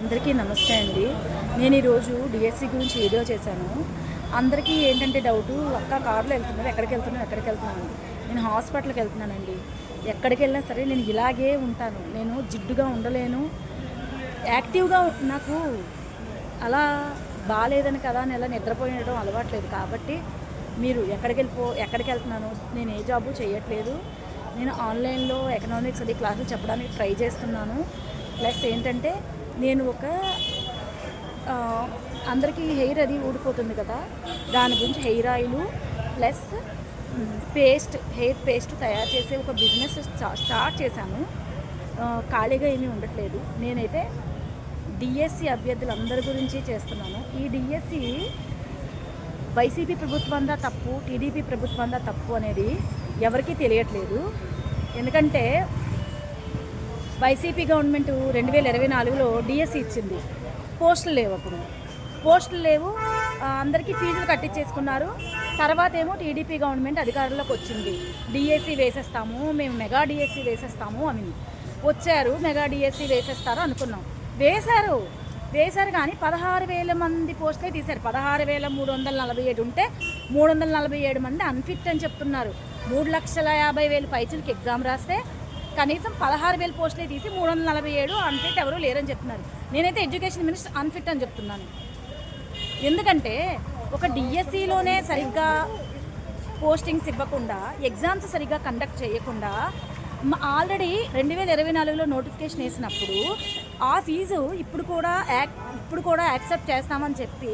అందరికీ నమస్తే అండి. నేను ఈరోజు డిఎస్సి గురించి వీడియో చేశాను. అందరికీ ఏంటంటే డౌటు అక్క కారులో వెళ్తున్నారు ఎక్కడికి వెళ్తున్నాను ఎక్కడికి వెళ్తున్నాను నేను హాస్పిటల్కి వెళ్తున్నానండి. ఎక్కడికి వెళ్ళినా సరే నేను ఇలాగే ఉంటాను. నేను జిడ్డుగా ఉండలేను. యాక్టివ్గా నాకు అలా బాగాలేదని కదా అని ఇలా నిద్రపోయడం అలవాట్లేదు. కాబట్టి మీరు ఎక్కడికి వెళ్ళిపో ఎక్కడికి వెళ్తున్నాను నేను ఏ జాబు చేయట్లేదు. నేను ఆన్లైన్లో ఎకనామిక్స్ అది క్లాసులు చెప్పడానికి ట్రై చేస్తున్నాను. ప్లస్ ఏంటంటే నేను ఒక అందరికీ హెయిర్ అది ఊడిపోతుంది కదా. దాని గురించి hair oil plus paste hair paste తయారు చేసే ఒక బిజినెస్ స్టార్ట్ చేశాను. ఖాళీగా ఏమీ ఉండట్లేదు. నేనైతే డిఎస్సి అభ్యర్థులందరి గురించి చేస్తున్నాను. ఈ డిఎస్సి వైసీపీ ప్రభుత్వందా తప్పు టీడీపీ ప్రభుత్వందా తప్పు అనేది ఎవరికీ తెలియట్లేదు. ఎందుకంటే వైసీపీ గవర్నమెంట్ రెండు వేల ఇరవై నాలుగులో డిఎస్సి ఇచ్చింది. పోస్టులు లేవు అప్పుడు. పోస్టులు లేవు. అందరికీ ఫీజులు కట్టించేసుకున్నారు. తర్వాత ఏమో టీడీపీ గవర్నమెంట్ అధికారంలోకి వచ్చింది. డిఎస్సి వేసేస్తాము మేము మెగా డిఎస్సి వేసేస్తాము అని వచ్చారు మెగా డిఎస్సి వేసేస్తారు అనుకున్నాం. వేశారు. వేశారు కానీ పదహారు వేల మంది పోస్టులే తీశారు. పదహారు వేల మూడు వందల నలభై ఏడు ఉంటే మూడు వందల నలభై ఏడు మంది అన్ఫిట్ అని చెప్తున్నారు. మూడు లక్షల యాభై వేలు పైచులకి ఎగ్జామ్ రాస్తే కనీసం పదహారు వేల పోస్టులే తీసి మూడు వందల నలభై ఏడు అన్ఫిట్ ఎవరు లేరని చెప్తున్నారు. నేనైతే ఎడ్యుకేషన్ మినిస్టర్ అన్ఫిట్ అని చెప్తున్నాను. ఎందుకంటే ఒక డిఎస్సిలోనే సరిగ్గా పోస్టింగ్స్ ఇవ్వకుండా ఎగ్జామ్స్ సరిగ్గా కండక్ట్ చేయకుండా ఆల్రెడీ రెండు వేల ఇరవై నాలుగులో నోటిఫికేషన్ వేసినప్పుడు ఆ ఫీజు ఇప్పుడు కూడా యాక్ ఇప్పుడు కూడా యాక్సెప్ట్ చేస్తామని చెప్పి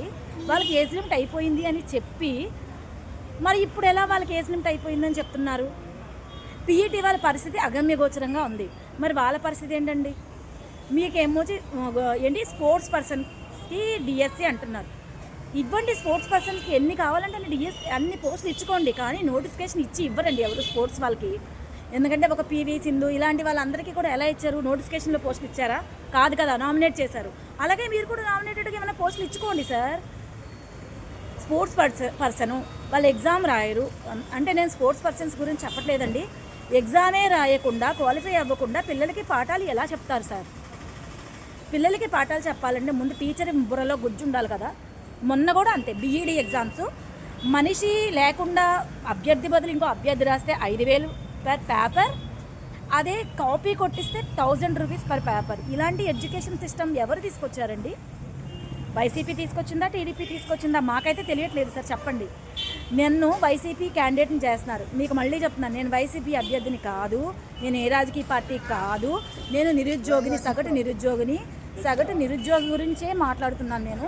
వాళ్ళకి ఏజ్ లిమిట్ అయిపోయింది అని చెప్పి మరి ఇప్పుడు ఎలా వాళ్ళకి ఏజ్ లిమిట్ అయిపోయిందని చెప్తున్నారు? పీఈటీ వాళ్ళ పరిస్థితి అగమ్యగోచరంగా ఉంది. మరి వాళ్ళ పరిస్థితి ఏంటండి? మీకేమోచి ఏంటి? స్పోర్ట్స్ పర్సన్స్కి డిఎస్సి అంటున్నారు. ఇవ్వండి స్పోర్ట్స్ పర్సన్స్కి ఎన్ని కావాలంటే అన్ని డిఎస్సి అన్ని పోస్టులు ఇచ్చుకోండి. కానీ నోటిఫికేషన్ ఇచ్చి ఇవ్వరండి ఎవరు స్పోర్ట్స్ వాళ్ళకి. ఎందుకంటే ఒక పీవీ సింధు ఇలాంటి వాళ్ళందరికీ కూడా ఎలా ఇచ్చారు? నోటిఫికేషన్లో పోస్టులు ఇచ్చారా? కాదు కదా నామినేట్ చేశారు. అలాగే మీరు కూడా నామినేటెడ్గా ఏమైనా పోస్టులు ఇచ్చుకోండి సార్. స్పోర్ట్స్ పర్సన్ పర్సను వాళ్ళు ఎగ్జామ్ రాయరు. అంటే నేను స్పోర్ట్స్ పర్సన్స్ గురించి చెప్పట్లేదండి. ఎగ్జామే రాయకుండా క్వాలిఫై అవ్వకుండా పిల్లలకి పాఠాలు ఎలా చెప్తారు సార్? పిల్లలకి పాఠాలు చెప్పాలంటే ముందు టీచర్ బుర్రలో గుజ్జు ఉండాలి కదా. మొన్న కూడా అంతే బీఈడి ఎగ్జామ్స్ మనిషి లేకుండా అభ్యర్థి బదులు ఇంకో అభ్యర్థి రాస్తే ఐదు వేలు పర్ పేపర్ అదే కాపీ కొట్టిస్తే థౌజండ్ రూపీస్ పర్ పేపర్ ఇలాంటి ఎడ్యుకేషన్ సిస్టమ్ ఎవరు తీసుకొచ్చారండి? వైసీపీ తీసుకొచ్చిందా టీడీపీ తీసుకొచ్చిందా మాకైతే తెలియట్లేదు సార్ చెప్పండి. నన్ను వైసీపీ క్యాండిడేట్ని చేస్తున్నారు. మీకు మళ్ళీ చెప్తున్నాను నేను వైసీపీ అభ్యర్థిని కాదు నేను ఏ రాజకీయ పార్టీ కాదు నేను నిరుద్యోగిని సగటు నిరుద్యోగిని సగటు నిరుద్యోగి గురించే మాట్లాడుతున్నాను నేను.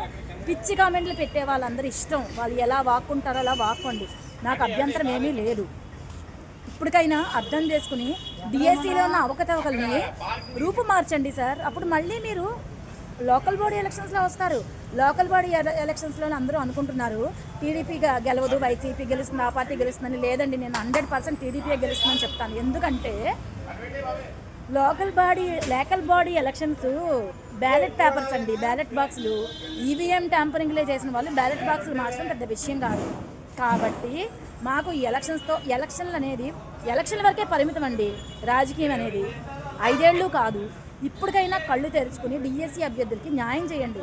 పిచ్చి కామెంట్లు పెట్టే వాళ్ళందరూ ఇష్టం. వాళ్ళు ఎలా వాక్కుంటారో అలా వాక్కోండి. నాకు అభ్యంతరం ఏమీ లేదు. ఇప్పటికైనా అర్థం చేసుకుని డిఎస్సిలో ఉన్న అవకతవకల్ని రూపు మార్చండి సార్. అప్పుడు మళ్ళీ మీరు లోకల్ బాడీ ఎలక్షన్స్లో వస్తారు. లోకల్ బాడీ ఎల- ఎలక్షన్స్లో అందరూ అనుకుంటున్నారు. టీడీపీ గెలవదు వైసీపీ గెలుస్తుంది ఆ పార్టీ గెలుస్తుందని లేదండి. నేను హండ్రెడ్ పర్సెంట్ టీడీపీ గెలుస్తుందని చెప్తాను. ఎందుకంటే local body local body elections ballot papers అండి. బ్యాలెట్ బాక్సులు ఈవీఎం ట్యాంపరింగ్లే చేసిన వాళ్ళు బ్యాలెట్ బాక్సులు మార్చడం పెద్ద విషయం కాదు. కాబట్టి మాకు ఎలక్షన్స్తో ఎలక్షన్లు అనేది ఎలక్షన్ల వరకే పరిమితం అండి రాజకీయం అనేది ఐదేళ్ళు కాదు. ఇప్పటికైనా కళ్ళు తెరుచుకుని డిఎస్సి అభ్యర్థులకి న్యాయం చేయండి.